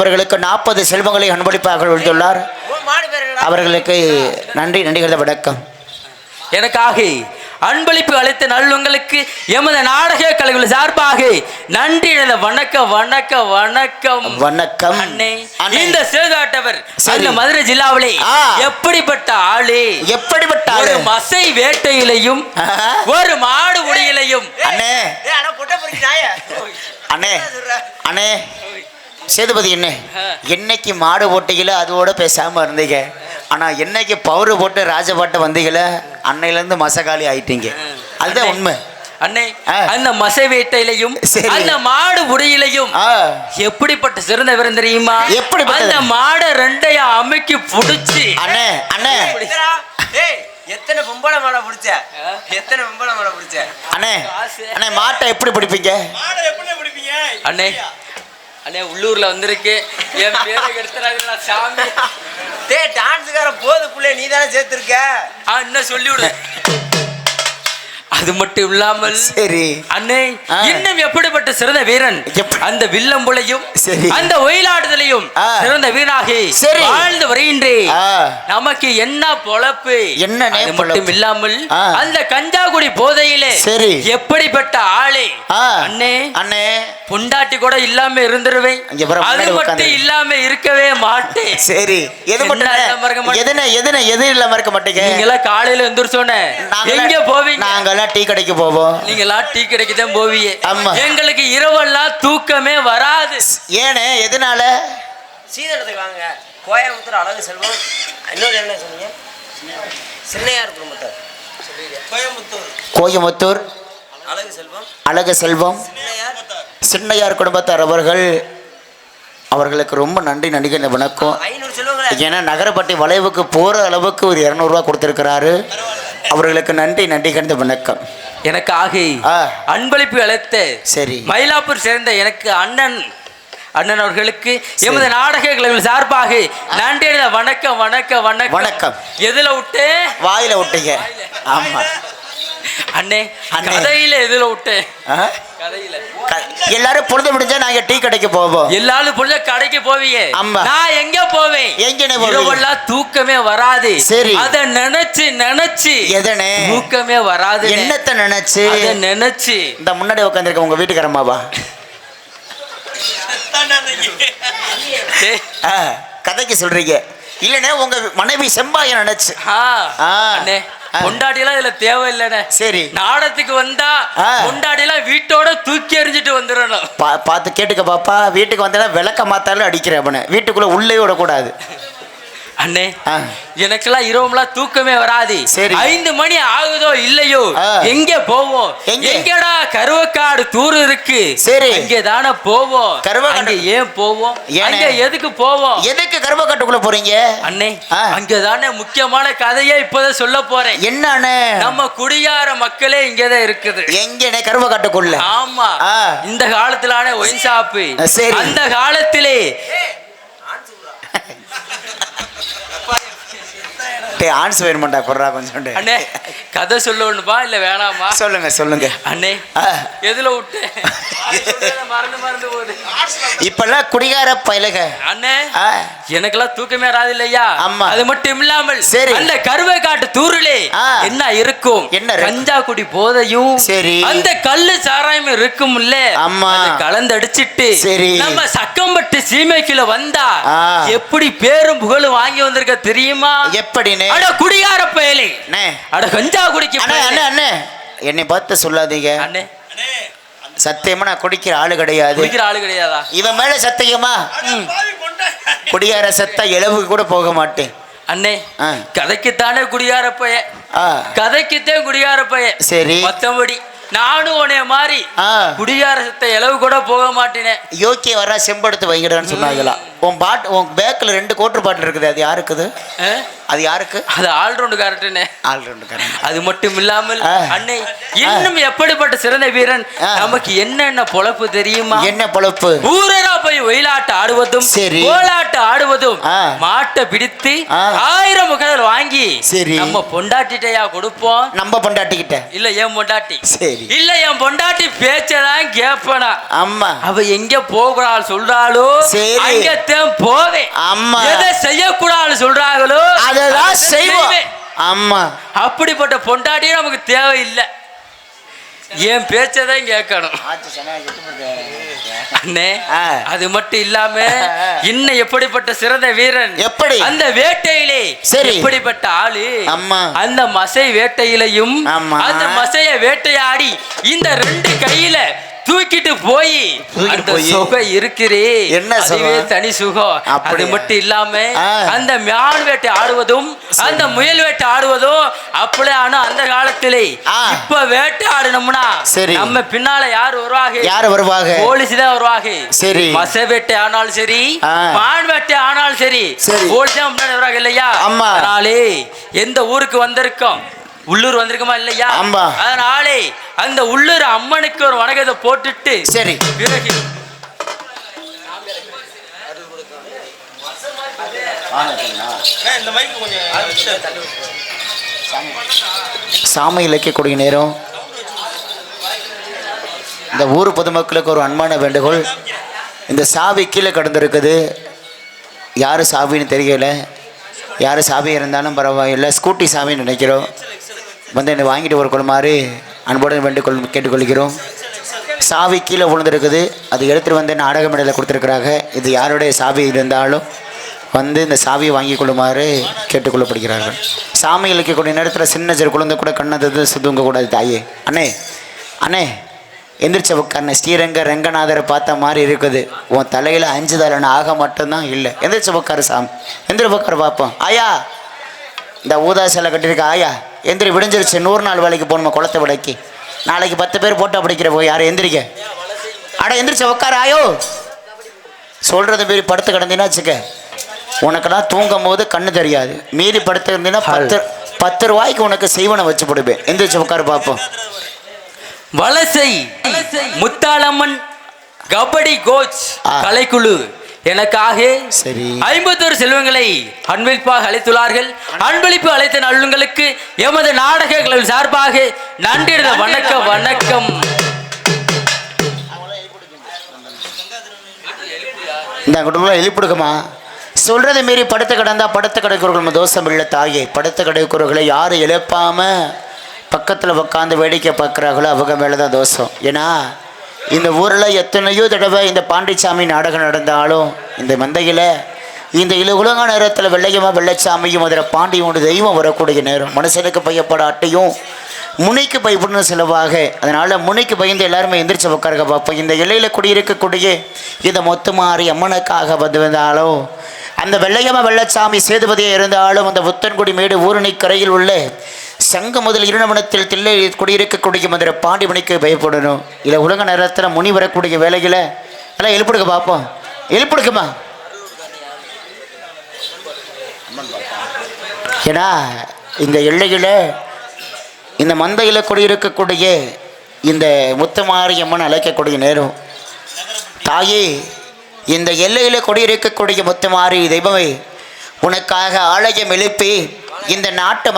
அவர்களுக்கு நாற்பது செல்வங்களை அன்பளிப்பாக பேர் அவர்களுக்கு நன்றி நன்றிகள வணக்கம். எனக்காக அன்பளிப்பு அளித்த நல்லுங்களுக்கு எமது நாடக கலைகள் சார்பாக நன்றி எனது வணக்கம் வணக்கம் வணக்கம். வணக்கம். அண்ணே இந்த சேதாட்டவர். அந்த மதுரை ஜில்லாவிலே. எப்படிப்பட்ட ஆளு? எப்படிப்பட்ட ஆளு? ஒரு மசை வேட்டையிலையும். ஒரு மாடு முடியிலையும் அண்ணே. அண்ணே அண்ணே. சேதுபதி என்ன. என்னைக்கு மாடு போட்டீங்களோ அதோட பேசாம இருந்தீங்க. ஆனா என்னைக்கு பவுரு போட்டு ராஜபாட்டை வந்தீங்களோ அன்னையிலேருந்து மசகாலி ஆயிட்டீங்க. அதுதான். உண்மை. அண்ணே ஆ. அந்த மசை வேட்டையிலையும். அந்த மாடு முடியிலையும் ஆ. எப்படிப்பட்ட சிறந்த விரம் தெரியுமா? எப்படிப்பட்டது? அந்த மாடை ரெண்டையும் அமைக்கி புடிச்சு. அண்ணே அண்ணே. எத்தனை பொம்பளை மாடை பிடிச்ச? எத்தனை பொம்பளை மாடை பிடிச்ச? அண்ணே அண்ணே மாட்டை எப்படி பிடிப்பீங்க? மாடை எப்படி பிடிப்பீங்க? அண்ணே அண்ணே உள்ளூர்ல வந்திருக்கு. என் பேரை எடுத்துறாங்க சாமி. டேய் டான்ஸுக்கார போது புள்ளே நீ தானே சேர்த்துருக்க? ஆ இன்னும் சொல்லி விடு அது மட்டும் இல்லாமல் சரி அண்ணே. இன்னும் எப்படிப்பட்ட சிறந்த வீரன்? அந்த வில்லம்புலையும். அந்த ஒயிலாடுதலையும். சிறந்த சரி. வாழ்ந்து வருகின்றேன் நமக்கு என்ன பொழப்பு பொழப்பு? மட்டும் இல்லாமல். அந்த கஞ்சாகுடி போதையிலே சரி. எப்படிப்பட்ட ஆளே அண்ணே அண்ணே பொண்டாட்டி கூட இல்லாம இருந்துருவேன் அது மட்டும். இல்லாம இருக்கவே மாட்டேன் சரி எது என்ன மட்டும்? எதுன எதுன எது இல்லாம இருக்க மாட்டீங்க நீங்க எல்லாம் காலையில எந்திரிச்சோன்னே எங்க போவீங்க நாங்கெல்லாம் டீ கடைக்கு போவோம். நீங்க எல்லாம் டீ கடைக்கு தான் போவீங்க. ஆமா. எங்களுக்கு இரவெல்லாம் தூக்கமே வராது. ஏனே எதனால? சீதனத்துக்கு வாங்க. கோயம்புத்தூர் அழகு செல்வம். இன்னொரு என்ன சொன்னீங்க? சின்னையார் குடும்பத்தார் கோயம்புத்தூர். கோயமுத்தூர் அழகு செல்வம். அழகு செல்வம். சின்னையார். சின்னையார் குடும்பத்தார் அவர்கள் அவர்களுக்கு ரொம்ப நன்றி நடிகை வணக்கம். ஏன்னா நகரப்பட்டி வளைவுக்கு போகிற அளவுக்கு ஒரு இரநூறுவா கொடுத்துருக்கிறாரு. அவர்களுக்கு நன்றி நன்றி கண்ட வணக்கம். எனக்கு ஆகி ஆ. அன்பளிப்பு அழைத்த சரி. மயிலாப்பூர் சேர்ந்த எனக்கு அண்ணன் அண்ணன் அவர்களுக்கு எமது நாடக கலைகள் சார்பாக நன்றி வணக்கம் வணக்கம் வணக்கம். வணக்கம். எதுல விட்டு? வாயில விட்டீங்க. ஆமா. அண்ணே. கதையில எதுல விட்டு? ஆ? கதையில க- எல்லாரும் பொழுது முடிஞ்சா நாங்க டீ கடைக்கு போவோம். எல்லாரும் புள்ள கடைக்கு போவீங்க. ஆமா. நான் எங்க போவேன்? எங்கனே? இரவெல்லாம் தூக்கமே வராது. சரி. அத நினைச்சு நினைச்சு. எதனே? தூக்கமே வராது. என்னத்தை நினைச்சு? அத நினைச்சு. இந்த முன்னாடி உட்காந்துருக்க உங்க வீட்டுக்காரம்மாவா கதைக்கு சொல்றீங்க. இல்லைண்ணே உங்க மனைவி செம்பாய நினைச்சு. ஆ, ஆ. அண்ணே. ஆ. பொண்டாட்டிலாம் இதுல தேவையில்லைண்ணே சரி. நாடத்துக்கு வந்தா ஆ. பொண்டாட்டிலாம் வீட்டோட தூக்கி எறிஞ்சிட்டு வந்துடணும் பார்த்து கேட்டுக்க பாப்பா. வீட்டுக்கு வந்தா விளக்க மாத்தாலும் அடிக்கிறேன் அவனை. வீட்டுக்குள்ள உள்ளே விடக்கூடாது. அண்ணே ஆ. எனக்கெல்லாம் இரவுலாம் தூக்கமே வராது சரி. ஐந்து மணி ஆகுதோ இல்லையோ. எங்க போவோம் எங்க? எங்கடா கருவக்காடு தூர் இருக்கு சரி. அங்கே தானே போவோம் கருவக்காடு- அங்க ஏன் போவோம்? அங்க எதுக்கு போவோம் எதுக்கு கருவக்காட்டுக்குள்ள போறீங்க அண்ணே ஆ. அங்கதானே முக்கியமான கதையே இப்பதான் சொல்ல போறேன் என்னண்ணே நம்ம குடியார மக்களே இங்கதான் இருக்குது எங்கண்ணே கருவக்காட்டுக்குள்ள ஆமா. இந்த காலத்திலான ஒயின் ஷாப்பு. அந்த காலத்திலே டேய் ஆன்ஸ் வேணுமாண்டா குர்ரா கொஞ்சம் அண்ணே கதை சொல்லணுமா இல்ல வேணாமா சொல்லுங்க சொல்லுங்க அண்ணே. எதுல விட்டு மறந்து மறந்து போகுது இப்பெல்லாம் குடிகார பயலுக அண்ணே. எனக்கெல்லாம் தூக்கமே வராது இல்லையா ஆமா. அது மட்டும் இல்லாமல் சரி. அந்த கருவை காட்டு தூரிலே. என்ன இருக்கும் என்ன? கஞ்சா குடி போதையும் சரி. அந்த கல்லு சாராயம் இருக்கும் இல்ல ஆமா. கலந்தடிச்சிட்டு சரி. நம்ம சக்கம்பட்டு சீமைக்குள்ள வந்தா. எப்படி பேரும் புகழும் வாங்கி வந்திருக்க தெரியுமா எப்படிண்ணே அட குடிகார பயலே. அண்ணே. அட கஞ்சா குடிக்க அண்ணே. அண்ணே அண்ணே. என்னை பார்த்து சொல்லாதீங்க. அண்ணே. சத்தியமா நான் குடிக்கிற ஆளு கிடையாது. குடிக்கிற ஆளு கிடையாதா? இவன் மேல சத்தியமா? குடியார சத்த இளவுக்கு கூட போக மாட்டேன். அண்ணே ஆ. கதைக்குத்தானே குடியார பைய. ஆ. கதைக்குத்தான் குடியார பைய. சரி. மத்தபடி நானும் உன்னைய மாதிரி ஆ. குடியார சத்த இளவு கூட போக மாட்டேனே. யோக்கிய வர செம்படுத்து வைங்கடான்னு சொன்னாங்களா. உன் பாட் உன் பேக்கில் ரெண்டு கோட்டர் பாட்டில் இருக்குது அது யாருக்குது? அது யாருக்கு அது ஆல்ரவுண்டு காரட்டுனே ஆல்ரவுண்டுக்காரன் அது மட்டும் இல்லாமல். அன்னை இன்னும் எப்படிப்பட்ட சிறந்த வீரன். நமக்கு என்னென்ன பொழப்பு தெரியுமா என்ன பொழப்பு ஊரரா போய் ஒயிலாட்டு ஆடுவதும் சரி. கோலாட்டு ஆடுவதும். மாட்டை பிடித்து. ஆயிரம் முகல் வாங்கி சரி. நம்ம பொண்டாட்டிட்டையா கொடுப்போம் நம்ம பொண்டாட்டிக்கிட்ட இல்ல என் பொண்டாட்டி சரி. இல்ல என் பொண்டாட்டி பேச்சதான் கேப்பனா அம்மா அவ எங்க போகிறாள் சொல்றாளோ சரி. அங்கத்தான் போவேன் அம்மா. எதை செய்யக்கூடாதுன்னு சொல்றாங்களோ அததான் அதை செய்வோம் செய்வேன். அம்மா அப்படிப்பட்ட பொண்டாட்டியே நமக்கு தேவையில்லை என் பேச்சதான் கேட்கணும் அண்ணே. அது மட்டும் இல்லாம இன்னும் எப்படிப்பட்ட சிறந்த வீரன் எப்படி? அந்த வேட்டையிலே சரி. எப்படிப்பட்ட ஆளு அம்மா. அந்த மசை வேட்டையிலையும் ஆமா. அந்த மசைய வேட்டையாடி இந்த ரெண்டு கையில தூக்கிட்டு போய் அந்த. சுகம் இருக்குதே என்ன அதுவே? தனி சுகம் அது அப்படியா? மட்டும் இல்லாம. அந்த மியான் வேட்டை ஆடுவதும் அந்த முயல் வேட்டை ஆடுவதும் அப்படியே ஆனா அந்த காலத்திலே. இப்ப வேட்டை ஆடணும்னா சரி. நம்ம பின்னால யார் வருவாங்க யார் வருவாங்க போலீஸ் தான் வருவாங்க சரி. மச வேட்டை ஆனாலும் சரி. மான் வேட்டை ஆனாலும் சரி சரி. போலீஸ் தான் முன்னாடி வருவாங்க இல்லையா. அதனாலே எந்த ஊருக்கு வந்திருக்கோம் உள்ளூர் வந்திருக்குமா இல்லையா? ஆமா. அதனாலே அந்த உள்ளூர் அம்மனுக்கு ஒரு வணக்கத்தை போட்டுட்டு சரி. பிறகு சாமி இலக்கியக்கூடிய நேரம். இந்த ஊர் பொதுமக்களுக்கு ஒரு அன்பான வேண்டுகோள். இந்த சாவி கீழே கடந்திருக்குது. யார் சாவின்னு தெரியல. யார் சாவி இருந்தாலும் பரவாயில்லை. ஸ்கூட்டி சாவின்னு நினைக்கிறோம். வந்து என்னை வாங்கிட்டு ஒரு கொள்ளுமாறு அன்புடன் வேண்டுகொள் கேட்டுக்கொள்கிறோம். சாவி கீழே விழுந்திருக்குது. அது எடுத்துகிட்டு வந்து நாடக மேடையில் கொடுத்துருக்குறாங்க. இது யாருடைய சாவி இருந்தாலும் வந்து இந்த சாவியை வாங்கி கொள்ளுமாறு கேட்டுக்கொள்ளப்படுகிறார்கள். சாமி கூடிய நேரத்தில் சின்ன சிறு குழந்தை கூட கண்ணது சுதுங்க கூடாது தாயே. அண்ணே அண்ணே எந்திரிச்ச உட்காரண ஸ்ரீரங்க ரங்கநாதரை பார்த்த மாதிரி இருக்குது. உன் தலையில் அஞ்சு தலைன்னு ஆக மட்டும்தான் இல்லை. எந்திரிச்ச உட்காரு சாமி. எந்திரி உட்காரு பார்ப்போம் ஆயா இந்த ஊதா சிலை கட்டியிருக்க ஆயா. எந்திரி விடிஞ்சிருச்சு. நூறு நாள் வேலைக்கு போகணுமா குளத்தை விடைக்கு நாளைக்கு பத்து பேர் போட்டோ பிடிக்கிற போய் யாரும் எந்திரிக்க? அட எந்திரிச்ச உட்காரு ஆயோ. சொல்கிறது மீறி படுத்து கிடந்தீங்கன்னா வச்சுக்க. உனக்கெல்லாம் தூங்கும் போது கண்ணு தெரியாது. மீறி படுத்து இருந்தீங்கன்னா பத்து பத்து ரூபாய்க்கு உனக்கு செய்வனை வச்சு போடுவேன் எந்திரிச்சு உட்காரு பார்ப்போம் வலசை முத்தாளம்மன் கபடி கோச். கலைக்குழு. எனக்காக சரி. ஐம்பத்தோரு செல்வங்களை அன்பளிப்பாக அழைத்துள்ளார்கள். அன்பளிப்பு அழைத்த நல்லுங்களுக்கு எமது நாடகங்கள் சார்பாக நன்றிட வணக்கம் வணக்கம். இந்த குடும்பம் எழுப்பிடுக்குமா சொல்றதை மீறி படுத்த கிடந்தா படுத்த கிடக்கிறவர்கள் தோஷம் இல்லை தாயே. படுத்த கிடக்கிறவர்களை யாரும் எழுப்பாம பக்கத்தில் உட்காந்து வேடிக்கை பார்க்குறாங்களோ அவங்க மேலே தான் தோஷம். ஏன்னா இந்த ஊரில் எத்தனையோ தடவை இந்த பாண்டிச்சாமி நாடகம் நடந்தாலும் இந்த மந்தையில் இந்த இல உலக நேரத்தில் வெள்ளையமாக வெள்ளைச்சாமியும் அதில் பாண்டியோட தெய்வம் வரக்கூடிய நேரம். மனுஷனுக்கு பயப்பட அட்டையும் முனைக்கு பயப்படணும் செலவாக அதனால் முனைக்கு பயந்து எல்லாருமே எந்திரிச்சு உட்காருங்க பார்ப்போம் இந்த இலையில் குடியிருக்கக்கூடிய இந்த மொத்து மாறி அம்மனுக்காக வந்து வந்தாலும் அந்த வெள்ளையம்மா வெள்ளச்சாமி சேதுபதியாக இருந்தாலும் அந்த புத்தன்குடி மேடு ஊரணி கரையில் உள்ள சங்க முதல் இருநவனத்தில் தில்லை குடியிருக்கக்கூடிய மதுரை பாண்டிமணிக்கு பயப்படணும். இல்லை உலக நேரத்தில் முனி வரக்கூடிய வேலைகளை எல்லாம் எழுப்பிடுங்க பார்ப்போம் எழுப்பிடுக்குமா ஏன்னா இந்த எல்லையில் இந்த மந்தையில் குடியிருக்கக்கூடிய இந்த முத்தமாரியம்மன் அழைக்கக்கூடிய நேரம். தாயே இந்த எல்லையில் குடியிருக்கக்கூடிய முத்தமாரி தெய்வமே உனக்காக ஆலயம் எழுப்பி இந்த நாட்டு